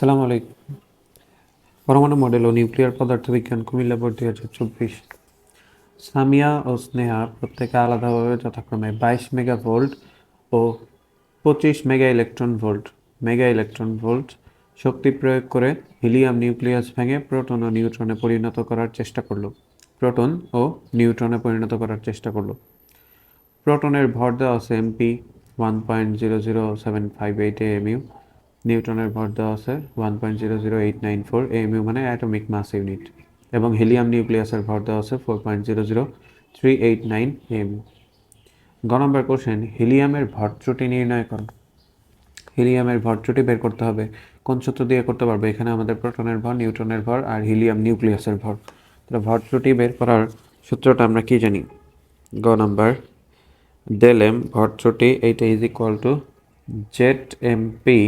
সালাম আলাইকুম। পরমাণু মডেল ও নিউক্লিয়ার পদার্থবিজ্ঞান কুমিল্লা বোর্ড দুই হাজার চব্বিশ। সামিয়া ও স্নেহা প্রত্যেকে আলাদাভাবে যথাক্রমে বাইশ মেগা ভোল্ট ও পঁচিশ mega electron volt mega electron volt শক্তি প্রয়োগ করে হিলিয়াম নিউক্লিয়াস ভেঙে প্রোটন ও নিউট্রনে পরিণত করার চেষ্টা করল। প্রোটন ও নিউট্রনে পরিণত করার চেষ্টা করল। প্রোটনের ভর দেওয়া আছে MP one point zero zero seven five eight AMU নিউটনের ভর দেওয়া আছে one point zero zero eight nine four AMU মানে অ্যাটমিক মাস ইউনিট এবং হিলিয়াম নিউক্লিয়াসের ভর দেওয়া আছে four point zero zero three eight nine AMU গ নম্বর কোশ্চেন হিলিয়ামের ভর ত্রুটি নির্ণয় করুন হিলিয়ামের ভর ত্রুটি বের করতে হবে। কোন সূত্র দিয়ে করতে পারবে? এখানে আমাদের প্রোটনের ভর, নিউটনের ভর আর হিলিয়াম নিউক্লিয়াসের ভর। তাহলে ভর ত্রুটি বের করার সূত্রটা আমরা কি জানি? গ নাম্বার ডেল এম ভর ত্রুটি, এইটা is equal to Z M P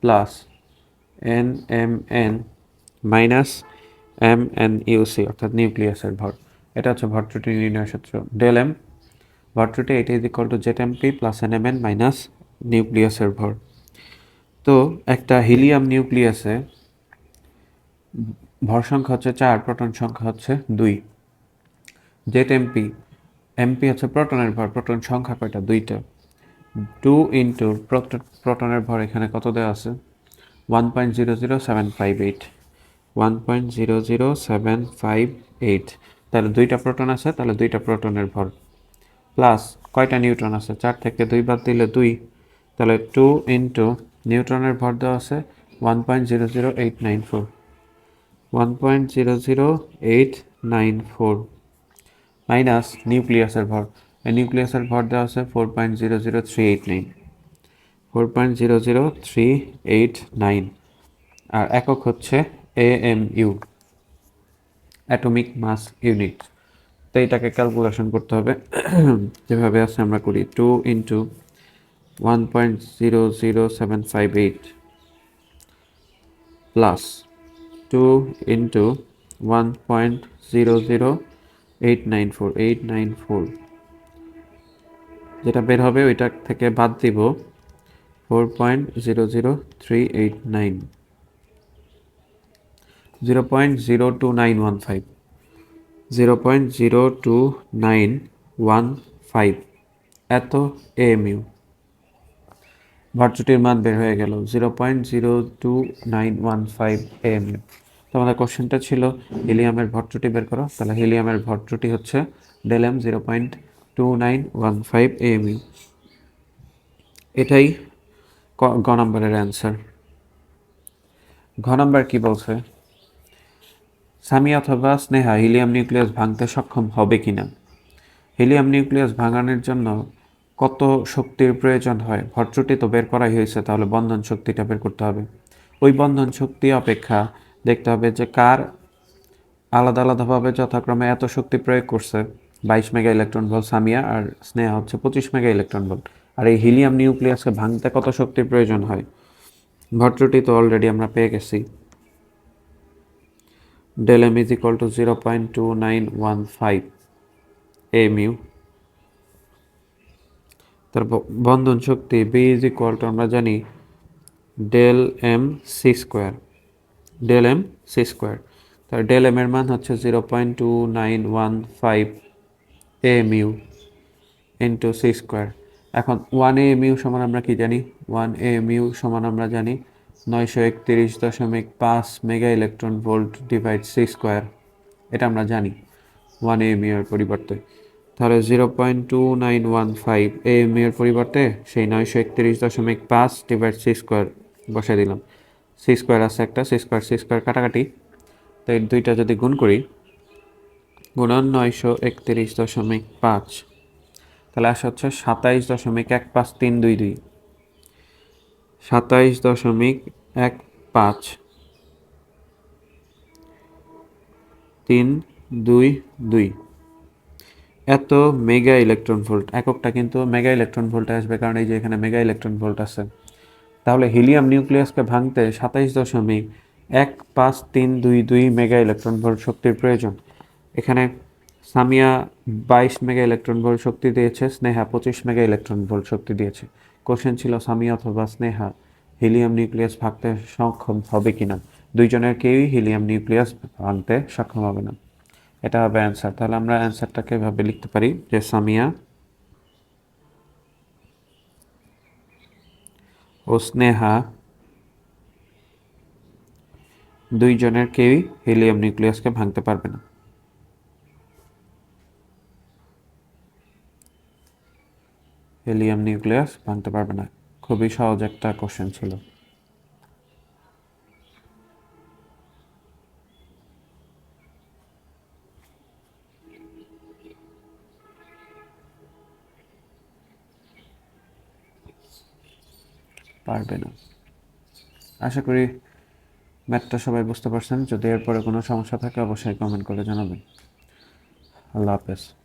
plus N M N minus M N U C অর্থাৎ নিউক্লিয়াসের ভর। এটা হচ্ছে ভর ত্রুটি নির্ণয় সূত্র। ডেল এম ভর ত্রুটি এটা is equal to Z M P plus N M N minus নিউক্লিয়াসের ভর। তো, একটা হিলিয়াম নিউক্লিয়াসে ভর সংখ্যা হচ্ছে চার প্রোটন সংখ্যা হচ্ছে দুই। জেট এমপি এমপি হচ্ছে প্রোটনের ভর প্রোটন সংখ্যা কয়টা? দুইটা। টু ইন্টু প্রোটনের ভর এখানে কত দেওয়া আছে? One point zero zero seven five eight one point zero zero seven five eight তাহলে দুইটা প্রোটন আছে, তাহলে দুইটা প্রোটনের ভর। প্লাস কয়টা নিউট্রন আছে? চার থেকে দুই বাদ দিলে দুই। তাহলে টু ইন্টু নিউট্রনের ভর দেওয়া আছে one point zero zero eight nine four one point zero zero eight nine four minus নিউক্লিয়াসের ভর। নিউক্লিয়াসের ভর দেওয়া আছে four point zero zero three eight nine four point zero zero three eight nine আর একক হচ্ছে A M U atomic mass unit তো এটাকে ক্যালকুলেশন করতে হবে। যেভাবে আছে আমরা করি two into one point zero zero seven five eight plus two into one point zero zero eight nine four eight nine four যেটা বের হবে ওইটা থেকে বাদ দিব four point zero zero three eight nine zero point zero two nine one five zero point zero two nine one five এত AMU ভার্চুটির মান বের হয়ে গেল। Zero point zero two nine one five AMU তো আমাদের কোশ্চেনটা ছিল হিলিয়ামের ভরচুটি বের করো। তাহলে হিলিয়ামের ভরচুটি হচ্ছে del M zero point two nine one five AMU এটাই গ নম্বরের অ্যান্সার ঘ নম্বর কি বলছে? সামি অথবা স্নেহা হিলিয়াম নিউক্লিয়াস ভাঙতে সক্ষম হবে কিনা? হিলিয়াম নিউক্লিয়াস ভাঙানোর জন্য কত শক্তির প্রয়োজন হয়? ভরচুটি তো বের করাই হয়েছে, তাহলে বন্ধন শক্তিটা বের করতে হবে। ওই বন্ধন শক্তি অপেক্ষা দেখতে হবে যে কার আলাদা আলাদাভাবে যথাক্রমে এত শক্তি প্রয়োগ করছে। বাইশ মেগা ইলেকট্রন ভোল্ট সামিয়া আর স্নেহা হচ্ছে পঁচিশ মেগা ইলেকট্রন ভোল্ট। আর এই হিলিয়াম নিউক্লিয়াসকে ভাঙতে কত শক্তির প্রয়োজন হয়? ভরচুটি তো অলরেডি আমরা পেয়ে গেছি। del m is equal to 0.2915 mu তার ব- বন্ধন শক্তি b is equal to আমরা জানি del M C square del M C square তার ডেল এম এর মান হচ্ছে zero point two nine one five A mu into C square এখন one এ mu সমান আমরা কি জানি? ওয়ান এ মিউ সমান আমরা জানি নয়শো একত্রিশ দশমিক পাঁচ mega electron volt divide C square এটা আমরা জানি ওয়ান এ মিউ এর পরিবর্তে। তাহলে zero point two nine one five A এর পরিবর্তে সেই নয়শো একত্রিশ দশমিক পাঁচ ডিভাইড সি স্কোয়ার বসে দিলাম। সি স্কোয়ার আছে একটা সি স্কোয়ার সি স্কোয়ার কাটাকাটি। তো এই দুইটা যদি গুণ করি গুণন নয়শো একত্রিশ দশমিক পাঁচ। তাহলে আসে হচ্ছে সাতাইশ দশমিক এক পাঁচ তিন দুই দুই। সাতাইশ দশমিক এক পাঁচ। তিন দুই দুই। এত মেগা ইলেকট্রন ভোল্ট, এককটা কিন্তু মেগা ইলেকট্রন ভোল্টে আসবে, কারণ এই যে এখানে মেগা ইলেকট্রন ভোল্ট আছে। তাহলে হিলিয়াম নিউক্লিয়াসকে ভাঙতে সাতাইশ দশমিক এক পাঁচ তিন দুই দুই মেগা ইলেকট্রন ভোল্ট শক্তির প্রয়োজন। এখানে সামিয়া বাইশ মেগা ইলেকট্রন ভোল্ট শক্তি দিয়েছে, স্নেহা পঁচিশ মেগা ইলেকট্রন ভোল্ট শক্তি দিয়েছে। কোশ্চেন ছিল, সামিয়া অথবা স্নেহা হিলিয়াম নিউক্লিয়াস ভাঙতে সক্ষম হবে কিনা? দুইজনের কেউই হিলিয়াম নিউক্লিয়াস ভাঙতে সক্ষম হবে না। এটা হবে অ্যান্সার তাহলে আমরা অ্যান্সারটাকে এভাবে লিখতে পারি যে সামিয়া ও স্নেহা দুইজনের কেউই হিলিয়াম নিউক্লিয়াসকে ভাঙতে পারবে না। হিলিয়াম নিউক্লিয়াস ভাঙতে পারবে না। খুবই সহজ একটা কোশ্চেন ছিল। পারবে না। আশা করি ম্যাথটা সবাই বুঝতে পারছেন। যদি এরপরে কোনো সমস্যা থাকে, অবশ্যই কমেন্ট করে জানাবেন। আল্লাহ হাফেজ।